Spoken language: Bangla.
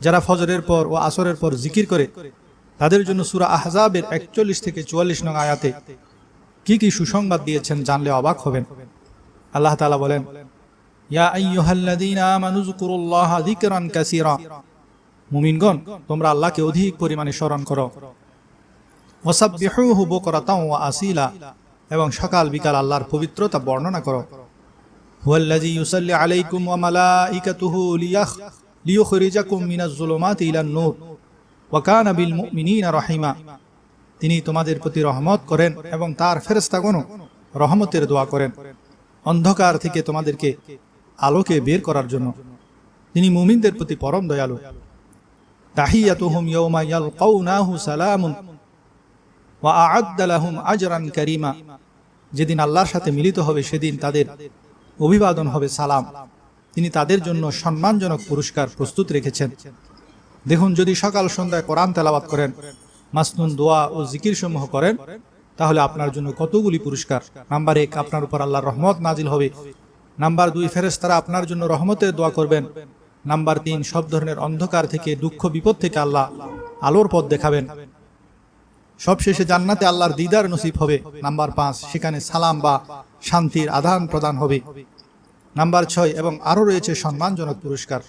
যারা ফজরের পর ও আসরের পর জিকির করে, তাদের জন্য সুরা আহজাবের একচল্লিশ থেকে চুয়াল্লিশ নং আয়াতে কি কি সুসংবাদ দিয়েছেন জানলে অবাক হবেন। আল্লাহ তাআলা বলেন মুমিনগণ, তোমরা আল্লাহকে অধিক পরিমাণে স্মরণ করো। আসিলা। এবং সকাল বিকাল আল্লাহর পবিত্রতা বর্ণনা করো। লিয়ুখরিজাকুম মিনাজ যুলুমাতি ইলান নূর। ওয়া কানা বিল মুমিনিনা রহিমা। তিনি তোমাদের প্রতি রহমত করেন এবং তার ফেরেশতাগণও রহমতের দোয়া করেন। অন্ধকার থেকে তোমাদেরকে আলোকে বের করার জন্য। তিনি মুমিনদের প্রতি পরম দয়ালু। তাহিয়াতুহুম ইয়াউমা ইয়ালকাউনাহু সালামুন ওয়া আ'আদ্দা লাহুম আজরান কারীমা। যেদিন আল্লাহর সাথে মিলিত হবে, সেদিন তাদের অভিবাদন হবে সালাম। তিনি তাদের জন্য সম্মানজনক পুরস্কার প্রস্তুত রেখেছেন। দেখুন, যদি সকাল সন্ধ্যায় কোরআন তেলাওয়াত করেন, মাসনুন দোয়া ও জিকির সমূহ করেন, তাহলে আপনার জন্য কতগুলি পুরস্কার। নাম্বার এক, আপনার উপর আল্লাহর রহমত নাজিল হবে। নাম্বার দুই, ফেরেশতারা আপনার জন্য রহমতের দোয়া করবেন। নাম্বার তিন, সব ধরনের অন্ধকার থেকে, দুঃখ, বিপদ থেকে আল্লাহ আলোর পথ দেখাবেন। সবশেষে জান্নাতে আল্লাহর দিদার নসিব হবে। নাম্বার পাঁচ, সেখানে সালাম বা শান্তির আদান প্রদান হবে। নাম্বার ছয় এবং আরও রয়েছে সম্মানজনক পুরস্কার।